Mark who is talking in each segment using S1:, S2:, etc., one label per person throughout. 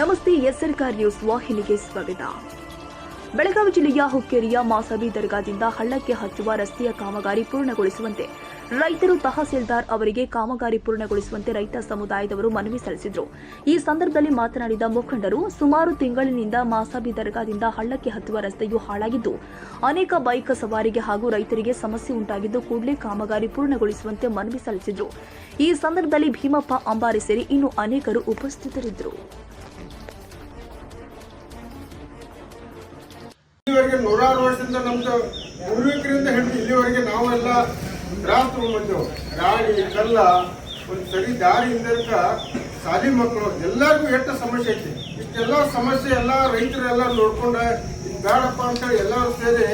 S1: ನಮಸ್ತೆ ಎಸ್ಆರ್ಕಾರ್ ನ್ಯೂಸ್ ವಾಹಿನಿಗೆ ಸ್ವಾಗತ. ಬೆಳಗಾವಿ ಜಿಲ್ಲೆಯ ಹುಕ್ಕೇರಿಯ ಮಾಸಬಿ ದರ್ಗಾದಿಂದ ಹಳ್ಳಕ್ಕೆ ಹಚ್ಚುವ ರಸ್ತೆಯ ಕಾಮಗಾರಿ ಪೂರ್ಣಗೊಳಿಸುವಂತೆ ರೈತರು ತಹಸೀಲ್ದಾರ್ ಅವರಿಗೆ ಕಾಮಗಾರಿ ಪೂರ್ಣಗೊಳಿಸುವಂತೆ ರೈತ ಸಮುದಾಯದವರು ಮನವಿ ಸಲ್ಲಿಸಿದರು. ಈ ಸಂದರ್ಭದಲ್ಲಿ ಮಾತನಾಡಿದ ಮುಖಂಡರು, ಸುಮಾರು ತಿಂಗಳಿನಿಂದ ಮಾಸಾಬಿ ದರ್ಗಾದಿಂದ ಹಳ್ಳಕ್ಕೆ ಹತ್ತುವ ರಸ್ತೆಯು ಹಾಳಾಗಿದ್ದು, ಅನೇಕ ಬೈಕ್ ಸವಾರಿಗೆ ಹಾಗೂ ರೈತರಿಗೆ ಸಮಸ್ಯೆ ಉಂಟಾಗಿದ್ದು ಕೂಡಲೇ ಕಾಮಗಾರಿ ಪೂರ್ಣಗೊಳಿಸುವಂತೆ ಮನವಿ ಸಲ್ಲಿಸಿದರು. ಈ ಸಂದರ್ಭದಲ್ಲಿ ಭೀಮಪ್ಪ ಅಂಬಾರಿ ಸೇರಿ ಇನ್ನು ಅನೇಕರು ಉಪಸ್ಥಿತರಿದ್ದರು.
S2: ಇಲ್ಲಿವರೆಗೆ ನೂರಾರು ವರ್ಷದಿಂದ ನಮ್ದು ಪೂರ್ವಿಕರಿಂದ ಹಿಡಿದು ಇಲ್ಲಿವರೆಗೆ ನಾವೆಲ್ಲ ತ್ರಾಸ ತಗೊಂಡ್ಬಂದೆವು. ಗಾಡಿ, ಕಲ್ಲ, ಒಂದು ಸರಿ ದಾರಿ ಸಾಲಿ ಮಕ್ಕಳು, ಎಲ್ಲರಿಗೂ ಎಷ್ಟು ಸಮಸ್ಯೆ ಐತಿ. ಇಷ್ಟೆಲ್ಲ ಸಮಸ್ಯೆ ಎಲ್ಲ ರೈತರೆಲ್ಲ ನೋಡ್ಕೊಂಡು ಬೇಡಪ್ಪ ಅಂತೇಳಿ ಎಲ್ಲರೂ ಸೇರಿ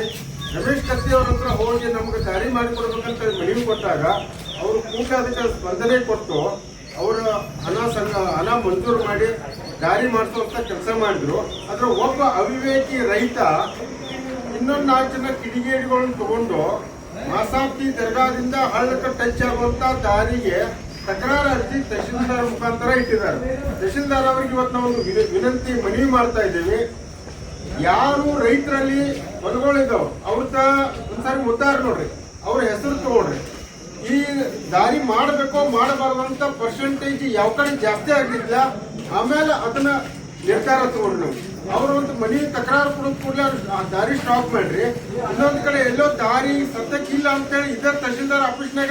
S2: ರಮೇಶ್ ಕತ್ತಿ ಅವ್ರ ಹತ್ರ ಹೋಗಿ ನಮ್ಗೆ ದಾರಿ ಮಾಡಿಕೊಡ್ಬೇಕಂತ ಮನವಿ ಕೊಟ್ಟಾಗ ಅವರು ಕೂಟ ಅದಕ್ಕೆ ಸ್ಪಂದನೆ ಕೊಟ್ಟು ಅವರ ಹಣ ಸಂಘ ಹಣ ಮಂಜೂರು ಮಾಡಿ ದಾರಿ ಮಾಡಿಸುವಂತ ಕೆಲಸ ಮಾಡಿದ್ರು. ಅದ್ರ ಒಬ್ಬ ಅವಿವೇಕಿ ರೈತ ಇನ್ನೊಂದು ನಾಲ್ಕು ಜನ ಕಿಡಿಗೇಡಿಗಳನ್ನು ತಗೊಂಡು ಮಾಸಾಪ್ತಿ ದರ್ಗಾದಿಂದ ಹಳ್ಳಕ್ಕೆ ಟಚ್ ಆಗುವಂತ ದಾರಿಗೆ ತಕರಾರು ಅರ್ಜಿ ತಹಶೀಲ್ದಾರ್ ಮುಖಾಂತರ ಇಟ್ಟಿದ್ದಾರೆ. ತಹಶೀಲ್ದಾರ್ ಅವರಿಗೆ ಇವತ್ತು ನಾವು ವಿನಂತಿ ಮನವಿ ಮಾಡ್ತಾ ಇದ್ದೀವಿ. ಯಾರು ರೈತರಲ್ಲಿ ಹೊಲಗಳಿದ್ದಾವ ಅವ್ರದ ಒಂದ್ಸಾರಿ ಮುದ್ದಾರ ನೋಡ್ರಿ. ಅವ್ರ ಹೆಸರು ತಗೊಳ್ರಿ. ಈ ದಾರಿ ಮಾಡಬೇಕೋ ಮಾಡಬಾರ್ದು ಅಂತ ಪರ್ಸೆಂಟೇಜ್ ಯಾವ ಕಡೆ ಜಾಸ್ತಿ ಆಗಿದ್ಲ ಆಮೇಲೆ ಅದನ್ನ ನಿರ್ಧಾರ ತಗೊಂಡು ಅವ್ರ ಒಂದು ಮನಿ ತಕರಾರು ಕೊಡೋದ್ ಕೂಡಲೇ ದಾರಿ ಸ್ಟಾಪ್ ಮಾಡ್ರಿ. ಇನ್ನೊಂದ್ ಕಡೆ ಎಲ್ಲೋ ದಾರಿ ಸದ್ಯಕ್ಕಿಲ್ಲ ಅಂತೇಳಿ ಇದೇ ತಹಶೀಲ್ದಾರ್ ಆಫೀಸ್ನಾಗ